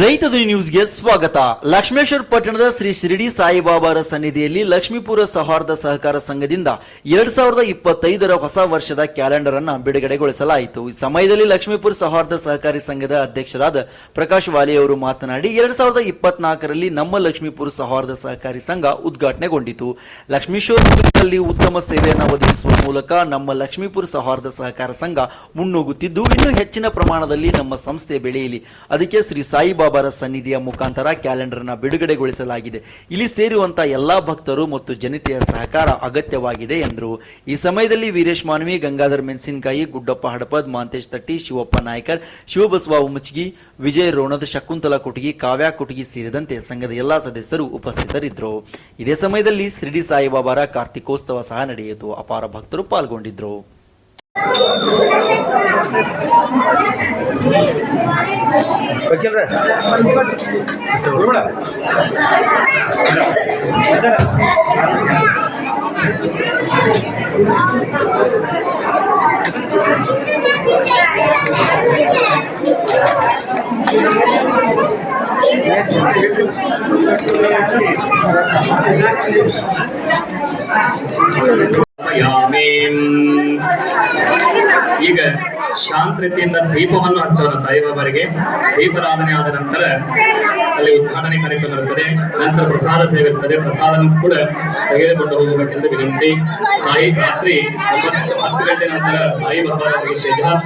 ರೈತ ಧ್ವನಿ ನ್ಯೂಸ್ಗೆ ಸ್ವಾಗತ. ಲಕ್ಷ್ಮೇಶ್ವರ ಪಟ್ಟಣದ ಶ್ರೀ ಶಿರಡಿ ಸಾಯಿಬಾಬಾರ ಸನ್ನಿಧಿಯಲ್ಲಿ ಲಕ್ಷ್ಮೀಪುರ ಸೌಹಾರ್ದ ಸಹಕಾರ ಸಂಘದಿಂದ ಎರಡ್ ಸಾವಿರದ ಇಪ್ಪತ್ತೈದರ ಹೊಸ ವರ್ಷದ ಕ್ಯಾಲೆಂಡರ್ ಅನ್ನು ಬಿಡುಗಡೆಗೊಳಿಸಲಾಯಿತು. ಈ ಸಮಯದಲ್ಲಿ ಲಕ್ಷ್ಮೀಪುರ ಸೌಹಾರ್ದ ಸಹಕಾರಿ ಸಂಘದ ಅಧ್ಯಕ್ಷರಾದ ಪ್ರಕಾಶ್ ವಾಲಿ ಅವರು ಮಾತನಾಡಿ, ಎರಡ್ ಸಾವಿರದ ಇಪ್ಪತ್ನಾಲ್ಕರಲ್ಲಿ ನಮ್ಮ ಲಕ್ಷ್ಮೀಪುರ ಸೌಹಾರ್ದ ಸಹಕಾರಿ ಸಂಘ ಉದ್ಘಾಟನೆಗೊಂಡಿತು. ಲಕ್ಷ್ಮೀಶ್ವರದಲ್ಲಿ ಉತ್ತಮ ಸೇವೆಯನ್ನು ಒದಗಿಸುವ ಮೂಲಕ ನಮ್ಮ ಲಕ್ಷ್ಮೀಪುರ ಸೌಹಾರ್ದ ಸಹಕಾರ ಸಂಘ ಮುನ್ನುಗ್ಗುತ್ತಿದ್ದು ಇನ್ನೂ ಹೆಚ್ಚಿನ ಪ್ರಮಾಣದಲ್ಲಿ ನಮ್ಮ ಸಂಸ್ಥೆ ಬೆಳೆಯಲಿ. ಅದಕ್ಕೆ ಶ್ರೀ ಸಾಯಿಬಾಬಾರ ಸನ್ನಿಧಿಯ ಮುಖಾಂತರ ಕ್ಯಾಲೆಂಡರ್ನ ಬಿಡುಗಡೆಗೊಳಿಸಲಾಗಿದೆ. ಇಲ್ಲಿ ಸೇರುವಂತಹ ಎಲ್ಲಾ ಭಕ್ತರು ಮತ್ತು ಜನತೆಯ ಸಹಕಾರ ಅಗತ್ಯವಾಗಿದೆ ಎಂದರು. ಈ ಸಮಯದಲ್ಲಿ ವೀರೇಶ್ ಮಾನವಿ, ಗಂಗಾಧರ್ ಮೆಣಸಿನಕಾಯಿ, ಗುಡ್ಡಪ್ಪ ಹಡಪದ್, ಮಾಂತೇಶ್ ತಟ್ಟಿ, ಶಿವಪ್ಪ ನಾಯ್ಕರ್, ಶಿವಬಸವ ಉಮಚ್ಗಿ, ವಿಜಯ್ ರೋಣದ, ಶಕುಂತಲಾ ಕುಟಗಿ, ಕಾವ್ಯ ಕುಟಗಿ ಸೇರಿದಂತೆ ಸಂಘದ ಎಲ್ಲಾ ಸದಸ್ಯರು ಉಪಸ್ಥಿತರಿದ್ದರು. ಇದೇ ಸಮಯದಲ್ಲಿ ಶಿರಡಿ ಸಾಯಿಬಾಬಾರ ಕಾರ್ತಿಕೋತ್ಸವ ಸಹ ನಡೆಯಿತು. ಅಪಾರ ಭಕ್ತರು ಪಾಲ್ಗೊಂಡಿದ್ರು ವಕೀಲ್ರೆ ಯಾಮೇ ಈಗ ಶಾಂತ ರೀತಿಯಿಂದ ದೀಪವನ್ನು ಹಚ್ಚೋಣ ಸಾಯಿಬಾಬರಿಗೆ ದೀಪಾರಾಧನೆ ಆದ ನಂತರ ಅಲ್ಲಿ ಉದ್ಘಾಟನೆ ಕಾರ್ಯಕ್ರಮ ಇರುತ್ತದೆ. ನಂತರ ಪ್ರಸಾದ ಸೇವೆ ಇರ್ತದೆ ಪ್ರಸಾದ ಕೂಡ ತೆಗೆದುಕೊಂಡು ಹೋಗಬೇಕೆಂದು ವಿನಂತಿ. ಸಾಯಿ ರಾತ್ರಿ ಒಂಬತ್ತು ಹತ್ತು ಗಂಟೆ ನಂತರ ಸಾಯಿಬಾಬಾ ವಿಶೇಷ